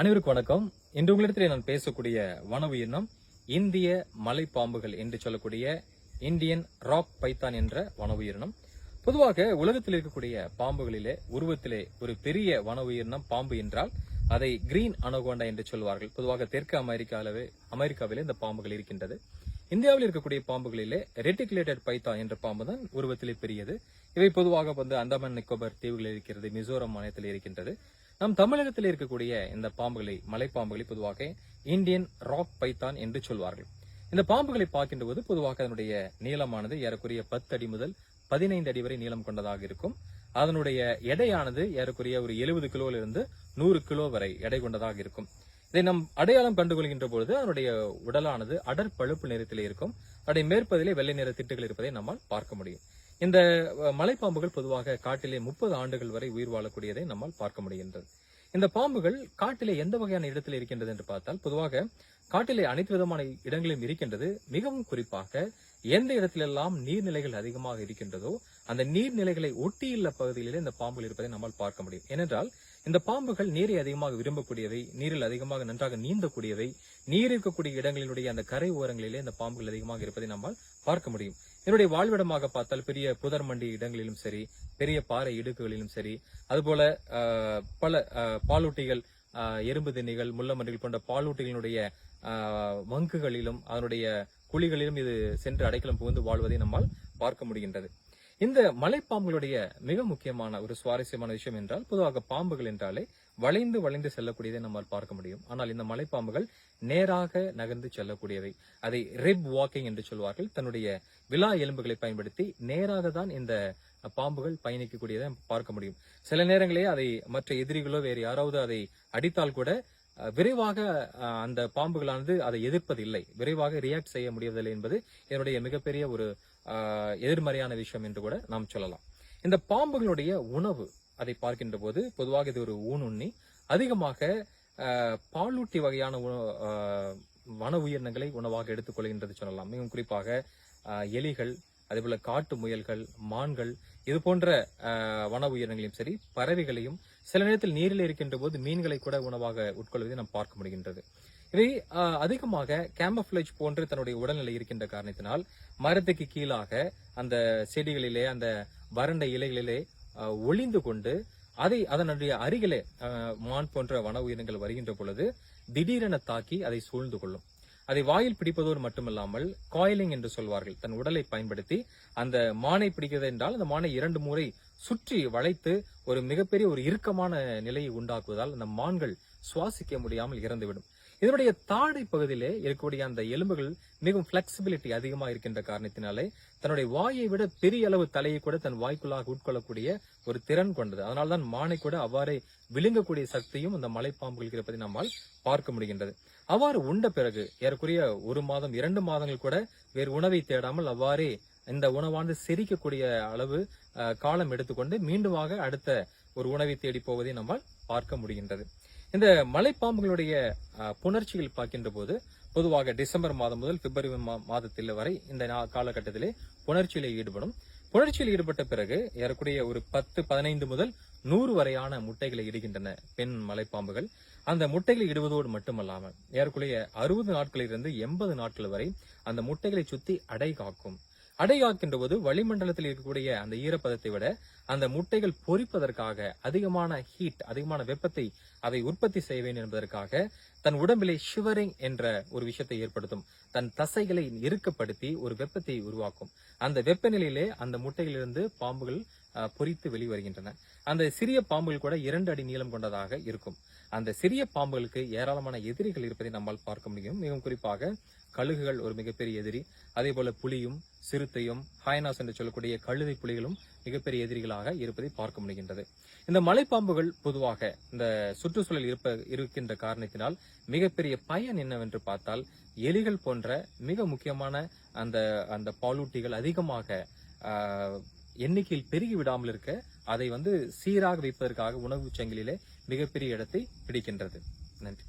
அனைவருக்கும் வணக்கம். இன்று உங்களிடத்தில் நான் பேசக்கூடிய வன உயிரினம் இந்திய மலைப்பாம்புகள் என்று சொல்லக்கூடிய இந்தியன் ராக் பைத்தான் என்ற வன உயிரினம் பொதுவாக உலகத்தில் இருக்கக்கூடிய பாம்புகளிலே உருவத்திலே ஒரு பெரிய வன உயிரினம் பாம்பு என்றால் அதை கிரீன் அனகோண்டா என்று சொல்வார்கள். பொதுவாக தெற்கு அமெரிக்காவிலே அமெரிக்காவிலே இந்த பாம்புகள் இருக்கின்றது. இந்தியாவில் இருக்கக்கூடிய பாம்புகளிலே ரெட்டிகுலேட்டட் பைத்தான் என்ற பாம்பு தான் உருவத்திலே பெரியது. இவை பொதுவாக வந்து அந்தமான் நிக்கோபார் தீவுகளில் இருக்கிறது மிசோரம் மாநிலத்தில் இருக்கின்றது. நம் தமிழகத்தில் இருக்கக்கூடிய இந்த பாம்புகளை மலைப்பாம்புகளை பொதுவாக இந்தியன் ராக் பைத்தான் என்று சொல்வார்கள். இந்த பாம்புகளை பார்க்கின்ற போது பொதுவாக அதனுடைய நீளமானது ஏறக்குறைய பத்து அடி முதல் பதினைந்து அடி வரை நீளம் கொண்டதாக இருக்கும். அதனுடைய எடையானது ஏறக்குரிய ஒரு எழுபது கிலோவிலிருந்து நூறு கிலோ வரை எடை கொண்டதாக இருக்கும். இதை நம் அடையாளம் கண்டுகொள்கின்ற பொழுது அதனுடைய உடலானது அடர் பழுப்பு நிறத்திலே இருக்கும். அதனுடைய மேற்பதிலே வெள்ளை நிற திட்டுகள் இருப்பதை நம்மால் பார்க்க முடியும். இந்த மலைப்பாம்புகள் பொதுவாக காட்டிலே முப்பது ஆண்டுகள் வரை உயிர் வாழக்கூடியதை நம்மால் பார்க்க முடிகின்றது. இந்த பாம்புகள் காட்டிலே எந்த வகையான இடத்தில் இருக்கின்றது என்று பார்த்தால் பொதுவாக காட்டிலே அனைத்து விதமான இடங்களிலும் இருக்கின்றது. மிகவும் குறிப்பாக எந்த இடத்திலெல்லாம் நீர்நிலைகள் அதிகமாக இருக்கின்றதோ அந்த நீர்நிலைகளை ஒட்டியுள்ள பகுதிகளிலே இந்த பாம்புகள் இருப்பதை நம்மால் பார்க்க முடியும். ஏனென்றால் இந்த பாம்புகள் நீரை அதிகமாக விரும்பக்கூடியவை நீரில் அதிகமாக நன்றாக நீந்தக்கூடியவை நீர் இருக்கக்கூடிய இடங்களினுடைய அந்த கரை ஓரங்களிலே இந்த பாம்புகள் அதிகமாக இருப்பதை நம்மால் பார்க்க முடியும். என்னுடைய வாழ்விடமாக பார்த்தால் பெரிய புதர் மண்டி இடங்களிலும் சரி பெரிய பாறை இடுக்குகளிலும் சரி அதுபோல ஆஹ், பல பாலூட்டிகள் ஆஹ், எறும்பு திண்ணிகள் முள்ளமண்டிகள் போன்ற பாலூட்டிகளினுடைய ஆஹ், வங்குகளிலும் அதனுடைய குழிகளிலும் இது சென்று அடைக்கலம் புகுந்து வாழ்வதை நம்மால் பார்க்க முடிகின்றது. இந்த மலைப்பாம்புகளுடைய மிக முக்கியமான ஒரு சுவாரஸ்யமான விஷயம் என்றால் பொதுவாக பாம்புகள் என்றாலே வளைந்து வளைந்து செல்லக்கூடியதை நம்மால் பார்க்க முடியும். ஆனால் இந்த மலைப்பாம்புகள் நேராக நகர்ந்து செல்லக்கூடியவை. அதை ரிப் வாக்கிங் என்று சொல்வார்கள். தன்னுடைய விலா எலும்புகளை பயன்படுத்தி நேராக தான் இந்த பாம்புகள் பயணிக்கக்கூடியதை பார்க்க முடியும். சில நேரங்களே அதை மற்ற எதிரிகளோ வேறு யாராவது அதை அடித்தால் கூட விரைவாக அந்த பாம்புகளானது அதை எதிர்ப்பதில்லை. விரைவாக ரியாக்ட் செய்ய முடியவில்லை என்பது இதனுடைய மிகப்பெரிய ஒரு எதிர்மறையான விஷயம் என்று கூட நாம் சொல்லலாம். இந்த பாம்புகளுடைய உணவு அதை பார்க்கின்ற போது பொதுவாக இது ஒரு ஊனுண்ணி. அதிகமாக பாலூட்டி வகையான உணவு வன உயிரினங்களை உணவாக எடுத்துக்கொள்கின்றது சொல்லலாம். மிகவும் குறிப்பாக எலிகள் அதேபோல காட்டு முயல்கள் மான்கள் இது போன்ற வன உயிரினங்களையும் சரி பறவைகளையும் சில நேரத்தில் நீரில் இருக்கின்ற போது மீன்களை கூட உணவாக உட்கொள்வதை நாம் பார்க்க முடிகின்றது. இவை அதிகமாக கேமஃபிளேஜ் போன்று தன்னுடைய உடல்நிலை இருக்கின்ற காரணத்தினால் மரத்துக்கு கீழாக அந்த செடிகளிலே அந்த வறண்ட இலைகளிலே ஒளிந்து கொண்டு அதை அதனுடைய அருகிலே மான் போன்ற வன உயிரினங்கள் வருகின்ற பொழுது திடீரென தாக்கி அதை சூழ்ந்து கொள்ளும். அதை வாயில் பிடிப்பதோடு மட்டுமல்லாமல் காயிலிங் என்று சொல்வார்கள். தன் உடலை பயன்படுத்தி அந்த மானை பிடிக்கிறது என்றால் அந்த மானை இரண்டு முறை சுற்றி வளைத்து ஒரு மிகப்பெரிய ஒரு இறுக்கமான நிலையை உண்டாக்குவதால் அந்த மான்கள் சுவாசிக்க முடியாமல் இறந்துவிடும். இதனுடைய தாடை பகுதியிலே இருக்கக்கூடிய அந்த எலும்புகள் மிகவும் பிளெக்சிபிலிட்டி அதிகமாக இருக்கின்ற காரணத்தினாலே தன்னுடைய வாயை விட பெரிய அளவு தலையை கூட தன் வாய்க்குள்ளாக உட்கொள்ளக்கூடிய ஒரு திறன் கொண்டது. அதனால்தான் மானை கூட அவ்வாறே விழுங்கக்கூடிய சக்தியும் இந்த மலைப்பாம்புகள் இருப்பதை நம்மால் பார்க்க முடிகின்றது. அவ்வாறு உண்ட பிறகு ஏறக்குறைய ஒரு மாதம் இரண்டு மாதங்கள் கூட வேறு உணவை தேடாமல் அவ்வாறே இந்த உணவானது செரிக்கக்கூடிய அளவு காலம் எடுத்துக்கொண்டு மீண்டுமாக அடுத்த ஒரு உணவை தேடி போவதை நம்மால் பார்க்க முடிகின்றது. இந்த மலைப்பாம்புகளுடைய அஹ், புணர்ச்சியில் பார்க்கின்ற போது பொதுவாக டிசம்பர் மாதம் முதல் பிப்ரவரி மா- மாதத்தில் வரை இந்த நா- காலகட்டத்திலே புணர்ச்சியிலே ஈடுபடும். புணர்ச்சியில் ஈடுபட்ட பிறகு ஏறக்குறைய ஒரு பத்து பதினைந்து முதல் நூறு வரையான முட்டைகளை இடுகின்றன பெண் மலைப்பாம்புகள். அந்த முட்டைகளை இடுவதோடு மட்டுமல்லாமல் ஏறக்குறைய அறுபது நாட்களிலிருந்து எண்பது நாட்கள் வரை அந்த முட்டைகளை சுத்தி அடை காக்கும். அடைகாக்கின்ற போது வளிமண்டலத்தில் இருக்கக்கூடிய அந்த ஈரப்பதத்தை விட அந்த முட்டைகள் பொரிப்பதற்காக அதிகமான ஹீட் அதிகமான வெப்பத்தை அவை உற்பத்தி செய்ய வேண்டும் என்பதற்காக தன் உடம்பிலே ஷிவரிங் என்ற ஒரு விஷயத்தை ஏற்படுத்தும். தன் தசைகளை இறுக்கப்படுத்தி ஒரு வெப்பத்தை உருவாக்கும். அந்த வெப்பநிலையிலே அந்த முட்டையிலிருந்து பாம்புகள் அஹ், பொரித்து வெளிவருகின்றன. அந்த சிறிய பாம்புகள் கூட இரண்டு அடி நீளம் கொண்டதாக இருக்கும். அந்த சிறிய பாம்புகளுக்கு ஏராளமான எதிரிகள் இருப்பதை நம்மால் பார்க்க முடியும். மிகவும் குறிப்பாக கழுகுகள் ஒரு மிகப்பெரிய எதிரி. அதே போல புலியும் சிறுத்தையும் ஹாய்னாஸ் என்று சொல்லக்கூடிய கழுதை புலிகளும் மிகப்பெரிய எதிரிகளாக இருப்பதை பார்க்க முடிகின்றது. இந்த மலைப்பாம்புகள் பொதுவாக இந்த சுற்றுச்சூழல் இருப்ப இருக்கின்ற காரணத்தினால் மிகப்பெரிய பயன் என்னவென்று பார்த்தால் எலிகள் போன்ற மிக முக்கியமான அந்த அந்த பாலூட்டிகள் அதிகமாக ஆஹ், எண்ணிக்கையில் பெருகி விடாமல் இருக்க அதை வந்து சீராக வைப்பதற்காக உணவுச் சங்கிலிலே மிகப்பெரிய இடத்தை பிடிக்கின்றது. நன்றி.